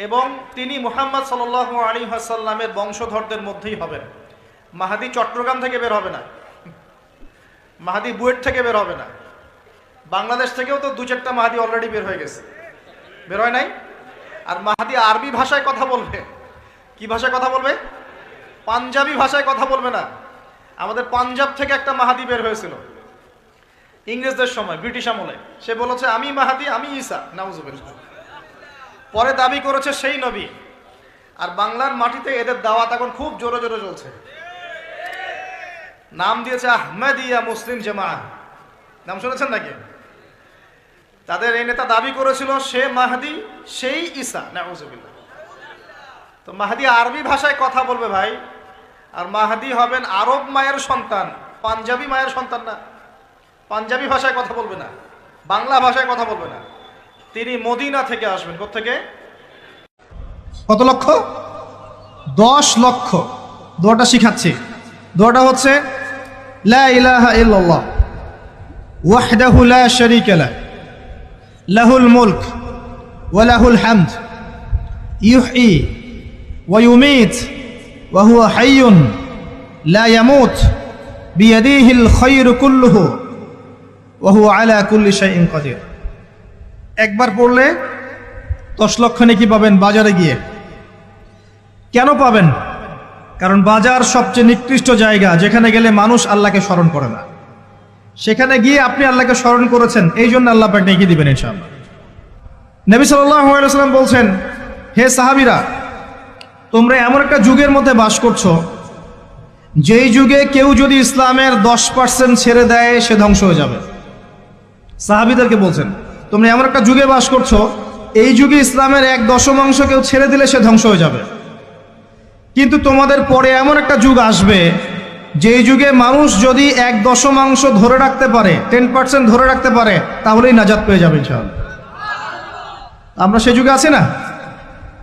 এবং তিনি মুহাম্মদ সাল আলী হাসাল্লামের বংশধরদের মধ্যেই হবেন। মাহাদি চট্টগ্রাম থেকে বের হবে না। মাহাদি বুয়েট থেকে বের হবে না। বাংলাদেশ থেকেও তো দু চারটা মাহাদি অলরেডি বের হয়ে গেছে। বের হয় নাই? আর মাহাদি আরবি ভাষায় কথা বলবে। কি ভাষায় কথা বলবে? পাঞ্জাবি ভাষায় কথা বলবে না। আমাদের পাঞ্জাব থেকে একটা মাহাদি বের হয়েছিল। ইংরেজদের সময়, ব্রিটিশ আমলে। সে বলেছে, আমি মাহাদি, আমি ঈসা। নাউজুবিল্লাহ। পরে দাবি করেছে সেই নবী। আর বাংলার মাটিতে এদের দাওয়াত এখন খুব জোরে জোরে চলছে। নাম দিয়েছে আহমেদিয়া মুসলিম জামা নাম শুনেছেন নাকি? তাদের এই নেতা দাবি করেছিল, সে মাহাদি, সেই ঈসা নাউজুবিল্লাহ তো মাহাদি আরবি ভাষায় কথা বলবে ভাই। আর মাহাদি হবেন আরব মায়ের সন্তান, পাঞ্জাবি মায়ের সন্তান না। পাঞ্জাবি ভাষায় কথা বলবে না, বাংলা ভাষায় কথা বলবে না। তিনি মদিনা থেকে আসবেন। থেকে কত লক্ষ? দশ লক্ষ। দোয়াটা শিখাচ্ছি। দোয়াটা হচ্ছে, লা ইলাহা ইল্লাল্লাহ, ওয়াহদাহু লা শারীকা লা লাহুল মুলক ওয়া লাহুল হামদ, ইউহয়ী ওয়া ইউমীত ওয়া হুয়া হাইয়ুন লা ইয়ামুত, বিয়াদিহিল খায়রু কুল্লুহু ওয়া হুয়া আলা কুল্লি শাইইন কাদির। একবার পড়লে দশ লক্ষ নাকি পাবেন বাজারে গিয়ে। কেন পাবেন? কারণ বাজার সবচেয়ে নিকৃষ্ট জায়গা, যেখানে গেলে মানুষ আল্লাহকে স্মরণ করে না। সেখানে গিয়ে আপনি আল্লাহকে স্মরণ করেছেন, এই জন্য আল্লাহ পাক নেকি দিবেন ইনশাআল্লাহ। নবী সাল্লাম বলছেন, হে সাহাবিরা, তোমরা এমন একটা যুগের মধ্যে বাস করছ, যেই যুগে কেউ যদি ইসলামের দশ পার্সেন্ট ছেড়ে দেয়, সে ধ্বংস হয়ে যাবে। সাহাবিদেরকে বলছেন তোমরা এমন একটা যুগে বাস করছ, এই যুগে ইসলামের এক দশমাংশ কেউ ছেড়ে দিলে সে ধ্বংস হয়ে যাবে। কিন্তু তোমাদের পরে এমন একটা যুগ আসবে, যেই যুগে মানুষ যদি এক দশমাংশ ধরে রাখতে পারে টেন পার্সেন্ট ধরে রাখতে পারে, তাহলেই নাজাত পেয়ে যাবে ইনশাআল্লাহ। আমরা সে যুগে আছি না?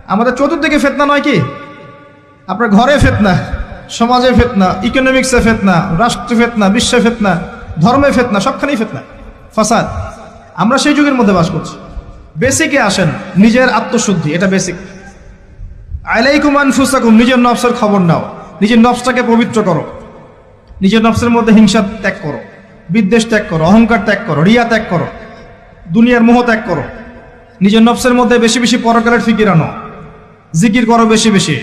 আমাদের চতুর্দিকে ফেতনা নয় কি? আপনার ঘরে ফেতনা, সমাজে ফেতনা ইকোনমিক্সে ফেতনা, রাষ্ট্রে ফেতনা, বিশ্বে ফেতনা, ধর্মে ফেতনা, সবখানেই ফেতনা। ফাসাদ। আমরা সেই যুগের মধ্যে বাস করছি। বেসিকে আসেন, নিজের আত্মশুদ্ধি, এটা বেসিক আলাইকুম আনফুসাকুম, নিজের নফসের খবর নাও। নিজের নফসটাকে পবিত্র করো। নিজের নফসের মধ্যে হিংসা ত্যাগ করো। বিদ্বেষ ত্যাগ করো, অহংকার ত্যাগ করো, রিয়া ত্যাগ করো। দুনিয়ার মোহ ত্যাগ করো। নিজের নফসের মধ্যে বেশি বেশি পরকালের ফিকির আনো। জিকির করো বেশি বেশি।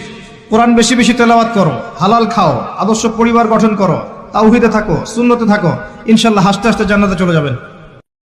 কোরআন বেশি বেশি তেলাওয়াত করো। হালাল খাও। আদর্শ পরিবার গঠন করো। তাওহিদে থাকো শূন্যতে থাকো। ইনশাল্লাহ হাসতে হাসতে জান্নাতে চলে যাবেন।